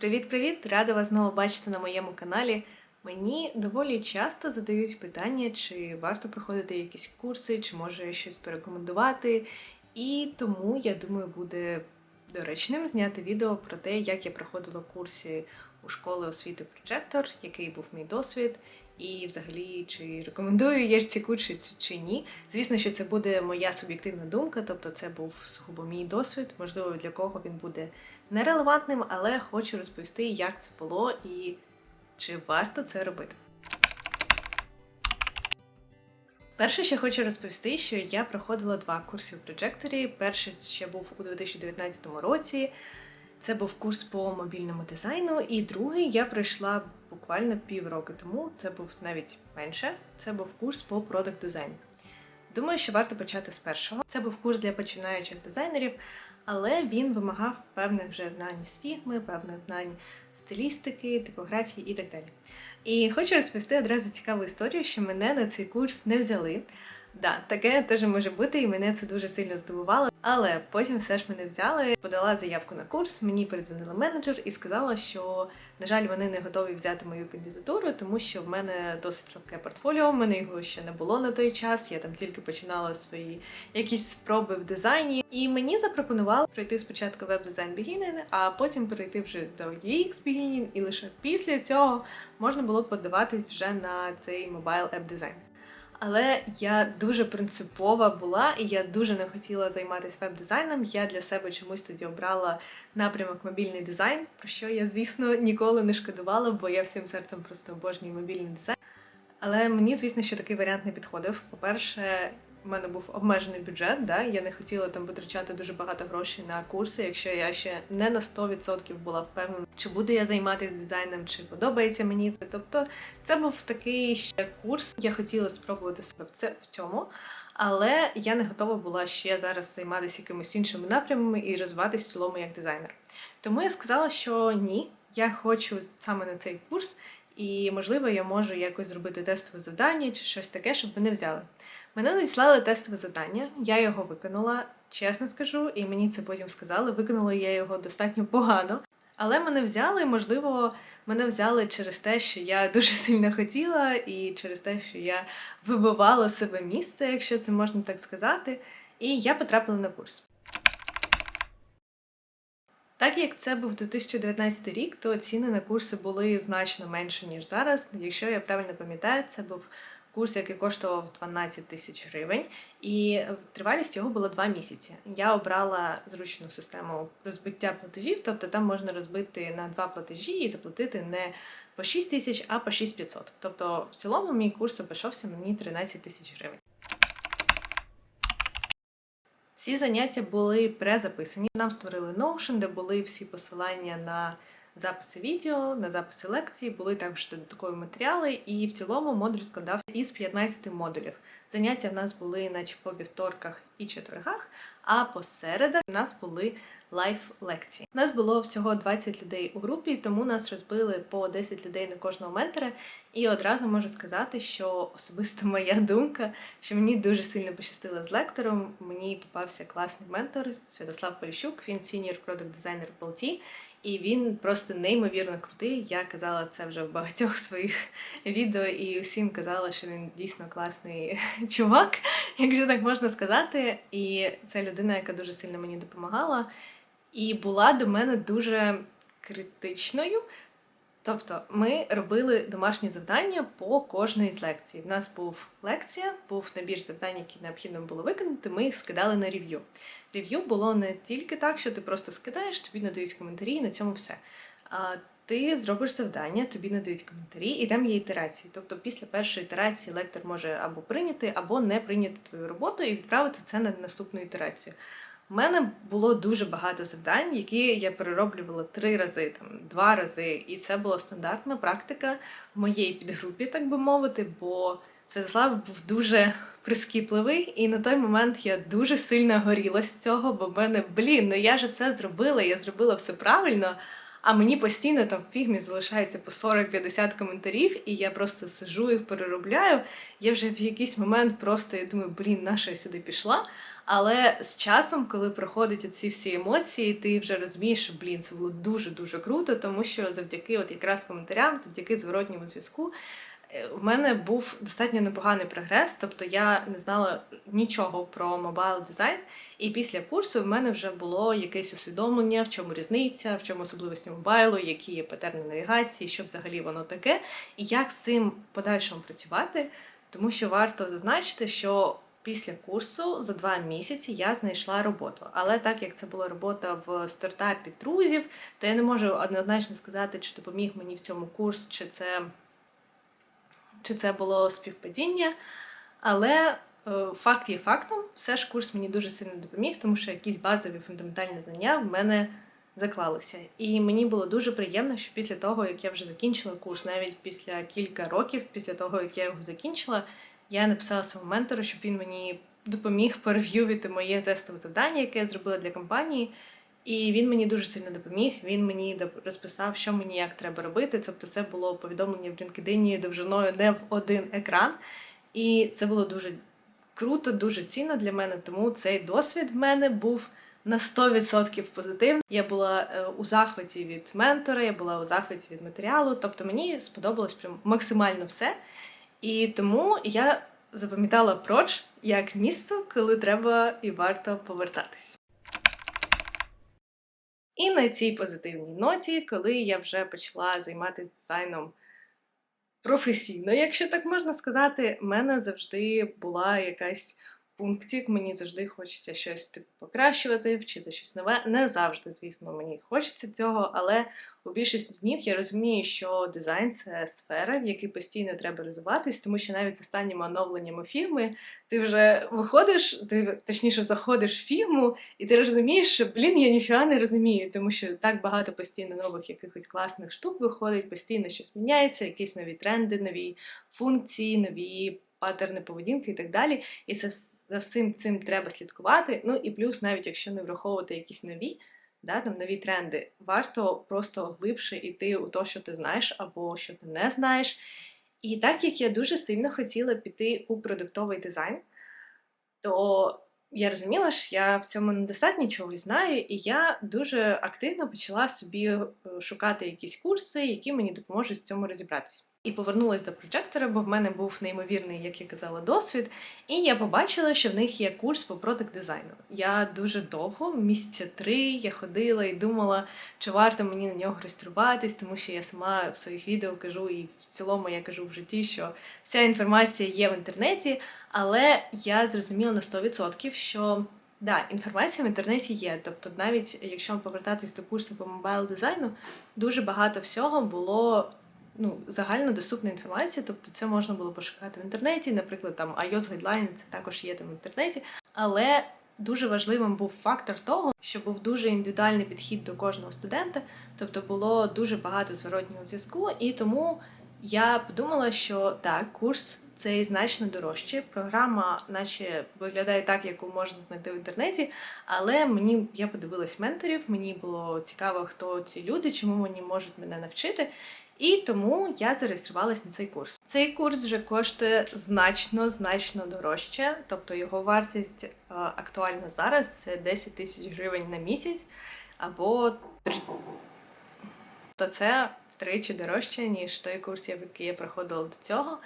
Привіт-привіт! Рада вас знову бачити на моєму каналі. Мені доволі часто задають питання, чи варто проходити якісь курси, чи може щось порекомендувати. І тому я думаю, буде доречним зняти відео про те, як я проходила курси у школи освіти Прожектор, який був мій досвід, і взагалі чи рекомендую я ці курси чи ні. Звісно, що це буде моя суб'єктивна думка, тобто це був сугубо мій досвід. Можливо, для кого він буде нерелевантним, але хочу розповісти, як це було і чи варто це робити. Перше, що хочу розповісти, що я проходила два курси в Projectory. Перший ще був у 2019 році. Це був курс по мобільному дизайну, і другий я пройшла буквально півроку тому. Це був навіть менше. Це був курс по продакт дизайну. Думаю, що варто почати з першого. Це був курс для починаючих дизайнерів, але він вимагав певних вже знань з фігми, певних знань стилістики, типографії і так далі. І хочу розповісти одразу цікаву історію, що мене на цей курс не взяли. Да, таке теж може бути, і мене це дуже сильно здивувало. Але потім все ж мене взяли, подала заявку на курс. Мені передзвонила менеджер і сказала, що на жаль, вони не готові взяти мою кандидатуру, тому що в мене досить слабке портфоліо. в мене його ще не було на той час. Я там тільки починала свої якісь спроби в дизайні. І мені запропонували пройти спочатку веб-дизайн Beginning, а потім перейти вже до UX Beginning, і лише після цього можна було подаватись вже на цей мобайл еп дизайн. Але я дуже принципова була, і я дуже не хотіла займатися веб-дизайном. Я для себе чомусь тоді обрала напрямок мобільний дизайн, про що я, звісно, ніколи не шкодувала, бо я всім серцем просто обожнюю мобільний дизайн. Але мені, звісно, що такий варіант не підходив. По-перше, в мене був обмежений бюджет, да? я не хотіла там витрачати дуже багато грошей на курси, якщо я ще не на 100% була впевнена, чи буду я займатися дизайном, чи подобається мені це. Тобто це був такий ще курс. Я хотіла спробувати себе в це в цьому. Але я не готова була ще зараз займатися якимись іншими напрямами і розвиватися в цілому як дизайнер. Тому я сказала, що ні, я хочу саме на цей курс, і можливо я можу якось зробити тестове завдання чи щось таке, щоб мене взяли. Мене надіслали тестове завдання, я його виконала, чесно скажу, і мені це потім сказали. Виконала я його достатньо погано. Але мене взяли, можливо, мене взяли через те, що я дуже сильно хотіла, і через те, що я вибивала себе місце, якщо це можна так сказати. І я потрапила на курс. Так як це був 2019 рік, то ціни на курси були значно менше, ніж зараз. Якщо я правильно пам'ятаю, це був курс, який коштував 12 тисяч гривень, і тривалість його було 2 місяці. Я обрала зручну систему розбиття платежів, тобто там можна розбити на два платежі і заплатити не по 6 тисяч, а по 6500. Тобто, в цілому мій курс обійшовся мені 13 тисяч гривень. Всі заняття були презаписані. Нам створили Notion, де були всі посилання на записи відео, на записи лекцій, були також додаткові матеріали, і в цілому модуль складався із 15 модулів. Заняття в нас були, наче по вівторках і четвергах, а по середах у нас були лайф-лекції. У нас було всього 20 людей у групі, тому нас розбили по 10 людей на кожного ментора. І одразу можу сказати, що особисто моя думка, що мені дуже сильно пощастило з лектором. Мені попався класний ментор Святослав Поліщук, він сіньор продакт дизайнер в Болті. І він просто неймовірно крутий. Я казала це вже в багатьох своїх відео, і усім казала, що він дійсно класний чувак, якщо так можна сказати. І це людина, яка дуже сильно мені допомагала, і була до мене дуже критичною. Тобто ми робили домашні завдання по кожній з лекцій. У нас був лекція, був набір завдань, які необхідно було виконати. Ми їх скидали на рев'ю. Рев'ю було не тільки так, що ти просто скидаєш, тобі надають коментарі, і на цьому все. А ти зробиш завдання, тобі надають коментарі, і там є ітерації. Тобто, після першої ітерації лектор може або прийняти, або не прийняти твою роботу і відправити це на наступну ітерацію. У мене було дуже багато завдань, які я перероблювала три рази, там два рази, і це була стандартна практика в моїй підгрупі, так би мовити, бо Святослав був дуже прискіпливий, і на той момент я дуже сильно горіла з цього, бо в мене, блін, ну я ж все зробила, я зробила все правильно. А мені постійно там в фігмі залишається по 40-50 коментарів, і я просто сижу їх переробляю. Я вже в якийсь момент просто я думаю, блін, наша я сюди пішла. Але з часом, коли проходять оці всі емоції, ти вже розумієш, що блін, це було дуже дуже круто, тому що завдяки от якраз коментарям, завдяки зворотньому зв'язку. В мене був достатньо непоганий прогрес, тобто я не знала нічого про мобайл дизайн, і після курсу в мене вже було якесь усвідомлення, в чому різниця, в чому особливості мобайлу, які є патерни навігації, що взагалі воно таке, і як з цим подальшому працювати. Тому що варто зазначити, що після курсу за два місяці я знайшла роботу. Але так як це була робота в стартапі друзів, то я не можу однозначно сказати, чи допоміг мені в цьому курс, чи це, чи це було співпадіння. Але е, факт є фактом, все ж курс мені дуже сильно допоміг, тому що якісь базові фундаментальні знання в мене заклалися. І мені було дуже приємно, що після того, як я вже закінчила курс, навіть після кілька років, після того, як я його закінчила, я написала своєму ментору, щоб він мені допоміг перев'ювити моє тестове завдання, яке я зробила для компанії. І він мені дуже сильно допоміг. Він мені розписав, що мені як треба робити. Тобто, це було повідомлення в LinkedIn довжиною не в один екран. І це було дуже круто, дуже цінно для мене. Тому цей досвід в мене був на 100% позитивний. Я була е, у захваті від ментора, я була у захваті від матеріалу. Тобто мені сподобалось прям максимально все. І тому я запам'ятала проч як місто, коли треба і варто повертатись. І на цій позитивній ноті, коли я вже почала займатися дизайном професійно, якщо так можна сказати, в мене завжди була якась пунктик, мені завжди хочеться щось типу, покращувати, вчити щось нове. Не завжди, звісно, мені хочеться цього, але у більшості днів я розумію, що дизайн це сфера, в якій постійно треба розвиватись, тому що навіть з останніми оновленнями фігми ти вже виходиш, ти точніше заходиш в фігму, і ти розумієш, що блін, я ніфіга не розумію, тому що так багато постійно нових якихось класних штук виходить, постійно щось міняється, якісь нові тренди, нові функції, нові паттерни поведінки і так далі. І це за всім цим треба слідкувати. Ну і плюс, навіть якщо не враховувати якісь нові. Да, там нові тренди, варто просто глибше йти у те, що ти знаєш, або що ти не знаєш. І так як я дуже сильно хотіла піти у продуктовий дизайн, то я розуміла, що я в цьому недостатньо чогось знаю, і я дуже активно почала собі е, шукати якісь курси, які мені допоможуть в цьому розібратися. І повернулася до прожектора, бо в мене був неймовірний, як я казала, досвід. І я побачила, що в них є курс по продакт дизайну. Я дуже довго, місяця три, я ходила і думала, чи варто мені на нього реєструватись, тому що я сама в своїх відео кажу, і в цілому я кажу в житті, що вся інформація є в інтернеті, але я зрозуміла на 100%, що да, інформація в інтернеті є. Тобто, навіть якщо повертатись до курсу по мобайл дизайну, дуже багато всього було ну, загальнодоступна інформація, тобто це можна було пошукати в інтернеті. Наприклад, там iOS Guideline, це також є там в інтернеті. Але дуже важливим був фактор того, що був дуже індивідуальний підхід до кожного студента, тобто було дуже багато зворотнього зв'язку, і тому я подумала, що так, курс цей значно дорожче. Програма, наче виглядає так, яку можна знайти в інтернеті. Але мені я подивилась менторів, мені було цікаво, хто ці люди, чому вони можуть мене навчити. І тому я зареєструвалась на цей курс. Цей курс вже коштує значно, значно дорожче, тобто його вартість е, актуальна зараз це 10 тисяч гривень на місяць, або то це втричі дорожче, ніж той курс, який я проходила до цього.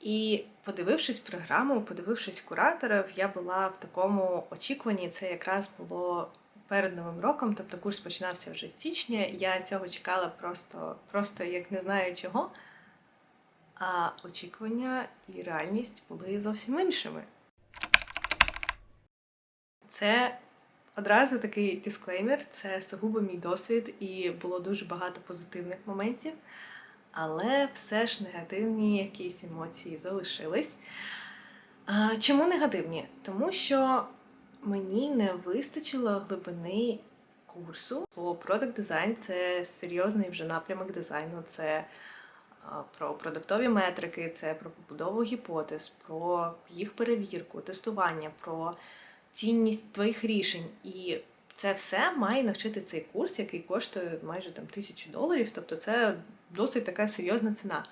І подивившись програму, подивившись кураторів, я була в такому очікуванні. Це якраз було перед новим роком, тобто курс починався вже з січня. Я цього чекала просто, просто як не знаю чого. А очікування і реальність були зовсім іншими. Це одразу такий дисклеймер, це сугубо мій досвід, і було дуже багато позитивних моментів, але все ж негативні якісь емоції залишились. Чому негативні? Тому що мені не вистачило глибини курсу, бо продакт дизайн це серйозний вже напрямок дизайну. Це про продуктові метрики, це про побудову гіпотез, про їх перевірку, тестування, про цінність твоїх рішень. І це все має навчити цей курс, який коштує майже там тисячу доларів. Тобто це досить така серйозна ціна.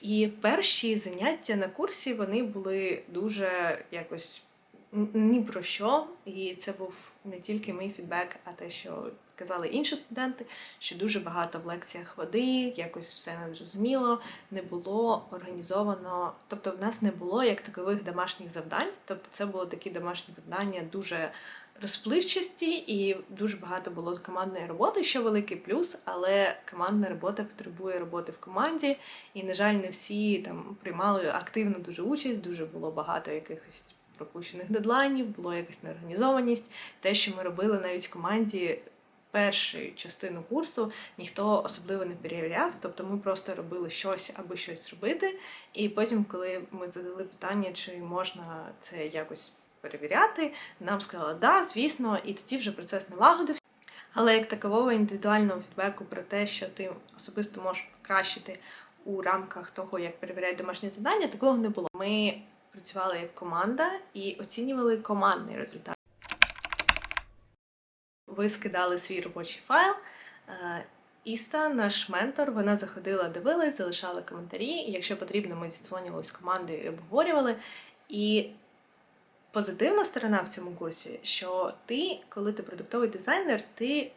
І перші заняття на курсі вони були дуже якось ні про що. І це був не тільки мій фідбек, а те, що казали інші студенти, що дуже багато в лекціях води, якось все незрозуміло, не було організовано. Тобто, в нас не було як такових домашніх завдань. Тобто, це було такі домашні завдання дуже розпливчасті, і дуже багато було командної роботи, що великий плюс, але командна робота потребує роботи в команді. І, на жаль, не всі там приймали активну дуже участь, дуже було багато якихось пропущених дедлайнів, було якась неорганізованість. Те, що ми робили навіть в команді першу частину курсу, ніхто особливо не перевіряв. Тобто ми просто робили щось, аби щось робити. І потім, коли ми задали питання, чи можна це якось перевіряти, нам сказали, да, звісно, і тоді вже процес налагодився. Але як такового індивідуального фідбеку про те, що ти особисто можеш покращити у рамках того, як перевіряють домашні завдання, такого не було. Ми працювали як команда і оцінювали командний результат. Ви скидали свій робочий файл. е, Іста, наш ментор, вона заходила, дивилась, залишала коментарі. Якщо потрібно, ми зідзвонювали з командою і обговорювали. І позитивна сторона в цьому курсі, що ти, коли ти продуктовий дизайнер, ти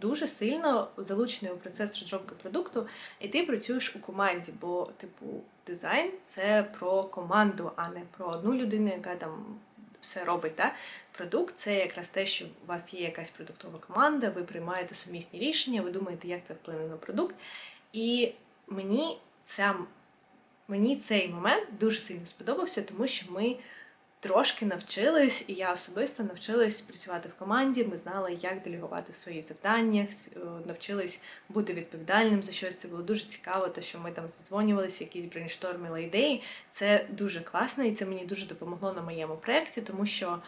дуже сильно залучений у процес розробки продукту, і ти працюєш у команді, бо, типу, дизайн це про команду, а не про одну людину, яка там все робить. Да? Продукт це якраз те, що у вас є якась продуктова команда, ви приймаєте сумісні рішення, ви думаєте, як це вплине на продукт. І мені ця, мені цей момент дуже сильно сподобався, тому що ми трошки навчились, і я особисто навчилась працювати в команді. Ми знали, як делегувати свої завдання, е, навчились бути відповідальним за щось. Це було дуже цікаво, те, що ми там задзвонювалися, якісь брейнштормили ідеї. Це дуже класно, і це мені дуже допомогло на моєму проєкті, тому що.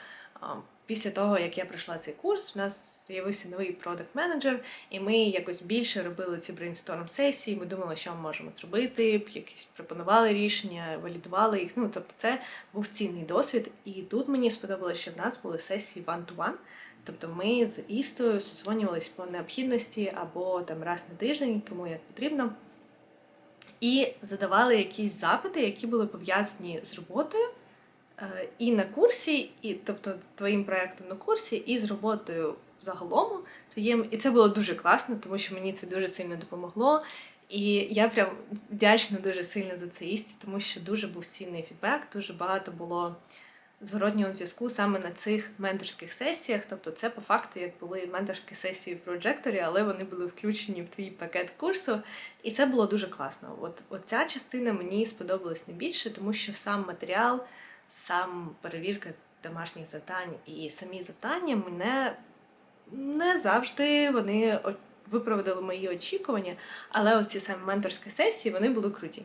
Після того, як я пройшла цей курс, в нас з'явився новий продакт менеджер і ми якось більше робили ці брейнсторм сесії. Ми думали, що ми можемо зробити, якісь пропонували рішення, валідували їх. Ну тобто, це був цінний досвід. І тут мені сподобалося, що в нас були сесії one-to-one. Тобто ми з Істою созвонювались по необхідності або там раз на тиждень, кому як потрібно, і задавали якісь запити, які були пов'язані з роботою. Е, І на курсі, і тобто твоїм проєктом на курсі, і з роботою загалом твоїм. І це було дуже класно, тому що мені це дуже сильно допомогло. І я прям вдячна дуже сильно за це істі, тому що дуже був цінний фідбек, дуже багато було зворотнього зв'язку саме на цих менторських сесіях. Тобто, це по факту як були менторські сесії в проджекторі, але вони були включені в твій пакет курсу. І це було дуже класно. От оця частина мені сподобалась найбільше, тому що сам матеріал сам перевірка домашніх завдань і самі завдання мене не завжди вони виправдали мої очікування, але оці саме менторські сесії вони були круті.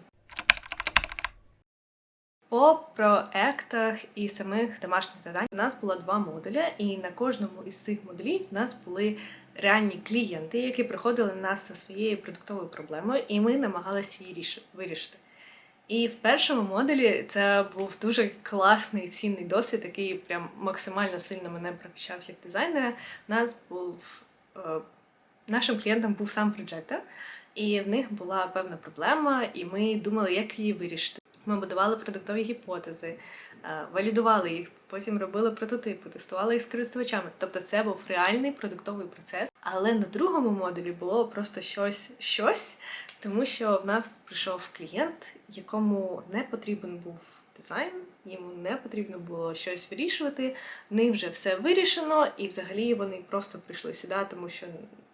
По проектах і самих домашніх завдань у нас було два модуля, і на кожному із цих модулів у нас були реальні клієнти, які приходили на нас зі своєю продуктовою проблемою, і ми намагалися її ріш- вирішити. І в першому модулі це був дуже класний цінний досвід, який прям максимально сильно мене прокачав як дизайнера. У нас був е, нашим клієнтом був сам проджектор, і в них була певна проблема, і ми думали, як її вирішити. Ми будували продуктові гіпотези, е, валідували їх, потім робили прототипи, тестували їх з користувачами. Тобто це був реальний продуктовий процес. Але на другому модулі було просто щось, щось, тому що в нас прийшов клієнт, якому не потрібен був дизайн, йому не потрібно було щось вирішувати. В них вже все вирішено, і взагалі вони просто прийшли сюди, тому що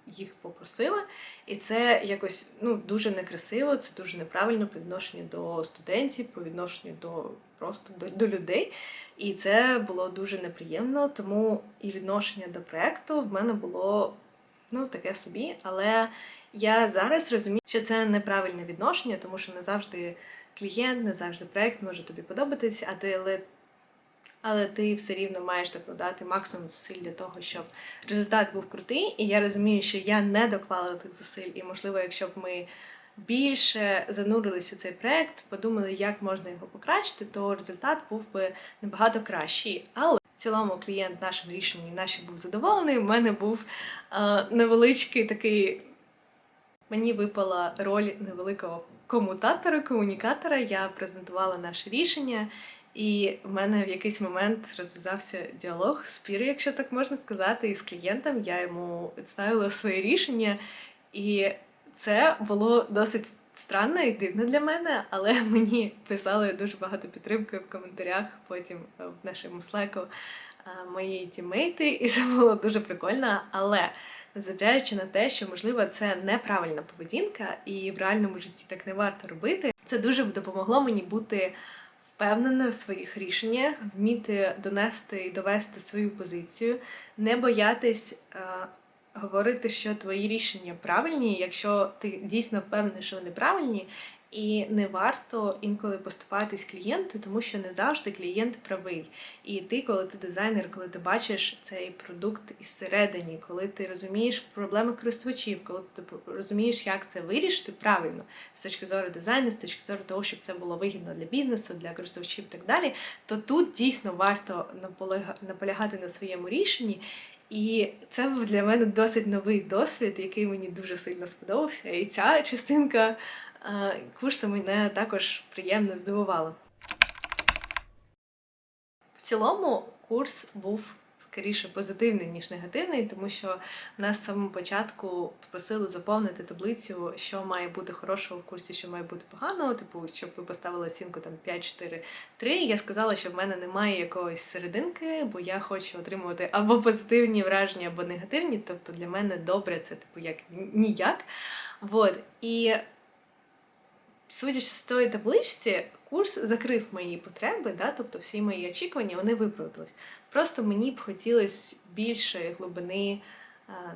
їх попросили. І це якось ну дуже некрасиво, це дуже неправильно по відношенню до студентів, по відношенню до просто до, до людей. І це було дуже неприємно, тому і відношення до проекту в мене було ну таке собі. Але я зараз розумію, що це неправильне відношення, тому що не завжди клієнт, не завжди проект може тобі подобатись, а ти але. Але ти все рівно маєш докладати максимум зусиль для того, щоб результат був крутий. І я розумію, що я не доклала тих зусиль, і можливо, якщо б ми більше занурились у цей проект, подумали, як можна його покращити, то результат був би набагато кращий. Але в цілому клієнт нашим рішенням наші був задоволений. У мене був е, невеличкий такий. Мені випала роль невеликого комутатора, комунікатора. Я презентувала наше рішення, і в мене в якийсь момент розв'язався діалог, спір, якщо так можна сказати, із клієнтом. Я йому представила своє рішення, і це було досить странно і дивно для мене, але мені писали дуже багато підтримки в коментарях, потім е, в нашому слеку мої тімейти, і це було дуже прикольно. Але незважаючи на те, що можливо це неправильна поведінка, і в реальному житті так не варто робити, це дуже допомогло мені бути впевненою в своїх рішеннях, вміти донести і довести свою позицію, не боятись. е, Говорити, що твої рішення правильні, якщо ти дійсно впевнений, що вони правильні, і не варто інколи поступатись клієнту, тому що не завжди клієнт правий. І ти, коли ти дизайнер, коли ти бачиш цей продукт із середині, коли ти розумієш проблеми користувачів, коли ти розумієш, як це вирішити правильно з точки зору дизайну, з точки зору того, щоб це було вигідно для бізнесу, для користувачів і так далі, то тут дійсно варто наполягати на своєму рішенні. І це був для мене досить новий досвід, який мені дуже сильно сподобався. І ця частинка курсу мене також приємно здивувала. В цілому курс був скоріше позитивний, ніж негативний, тому що нас з самого початку попросили заповнити таблицю, що має бути хорошого в курсі, що має бути поганого. Типу, щоб ви поставили оцінку там 5, 4, 3. Я сказала, що в мене немає якоїсь серединки, бо я хочу отримувати або позитивні враження, або негативні. Тобто для мене добре це типу як ніяк. Вот. І судячи з тої табличці, курс закрив мої потреби, да? тобто всі мої очікування вони виправдались. Просто мені б хотілося більше глибини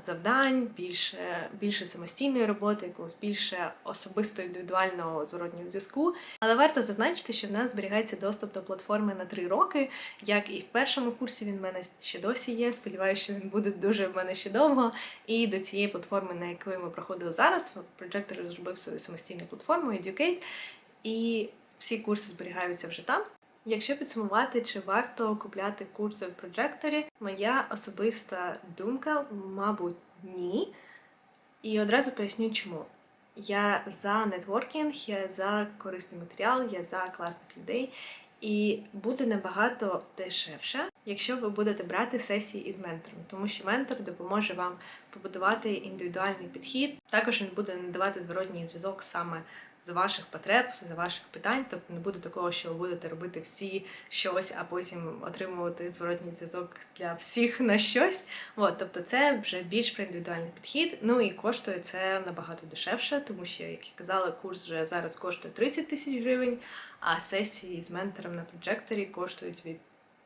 завдань, більше, більше самостійної роботи, якогось більше особисто індивідуального зворотнього зв'язку. Але варто зазначити, що в нас зберігається доступ до платформи на три роки, як і в першому курсі він в мене ще досі є. Сподіваюся, що він буде дуже в мене ще довго. І до цієї платформи, на якої ми проходили зараз, Projector розробив свою самостійну платформу Educate, і всі курси зберігаються вже там. Якщо підсумувати, чи варто купляти курси в проджекторі, моя особиста думка, мабуть, ні. І одразу поясню, чому. Я за нетворкінг, я за корисний матеріал, я за класних людей. І буде набагато дешевше, якщо ви будете брати сесії із ментором, тому що ментор допоможе вам побудувати індивідуальний підхід. Також він буде надавати зворотній зв'язок саме з ваших потреб, з ваших питань. Тобто не буде такого, що ви будете робити всі щось, а потім отримувати зворотній зв'язок для всіх на щось. От, тобто, це вже більш про індивідуальний підхід. Ну і коштує це набагато дешевше, тому що, як я казала, курс вже зараз коштує 30 тисяч гривень, а сесії з ментором на проджекторі коштують від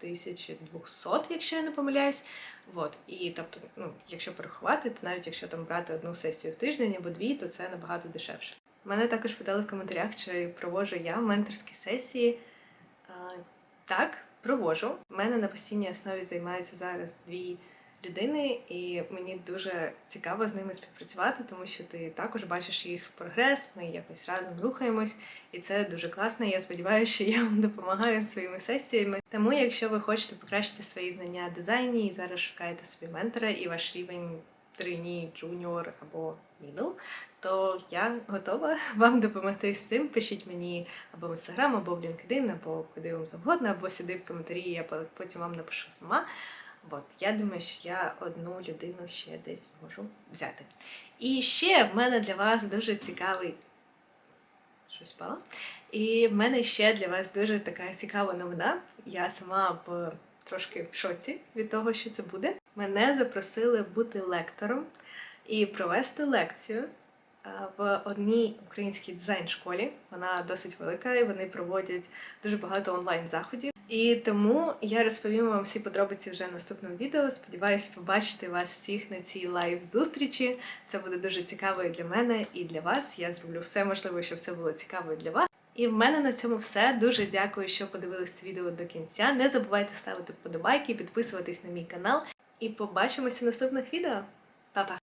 1200, якщо я не помиляюсь. От. І тобто, ну, якщо порахувати, то навіть якщо там брати одну сесію в тиждень або дві, то це набагато дешевше. Мене також питали в коментарях, чи проводжу я менторські сесії. Так, проводжу. У мене на постійній основі займаються зараз дві людини, і мені дуже цікаво з ними співпрацювати, тому що ти також бачиш їх прогрес, ми якось разом рухаємось, і це дуже класно. Я сподіваюся, що я вам допомагаю своїми сесіями. Тому, якщо ви хочете покращити свої знання дизайні і зараз шукаєте собі ментора, і ваш рівень трейні, джуніор або мідл, то я готова вам допомогти з цим. Пишіть мені або в інстаграм, або в LinkedIn, або куди вам завгодно, або сюди в коментарі, я потім вам напишу сама. От, я думаю, що я одну людину ще десь зможу взяти. І ще в мене для вас дуже цікавий. Щось впало? І в мене ще для вас дуже така цікава новина. Я сама в трошки в шоці від того, що це буде. Мене запросили бути лектором і провести лекцію е, в одній українській дизайн-школі. Вона досить велика, і вони проводять дуже багато онлайн-заходів. І тому я розповім вам всі подробиці вже в наступному відео. Сподіваюсь, побачити вас всіх на цій лайв-зустрічі. Це буде дуже цікаво і для мене, і для вас. Я зроблю все можливе, щоб це було цікаво і для вас. І в мене на цьому все. Дуже дякую, що подивились це відео до кінця. Не забувайте ставити вподобайки, підписуватись на мій канал. І побачимося в наступних відео. Па-па!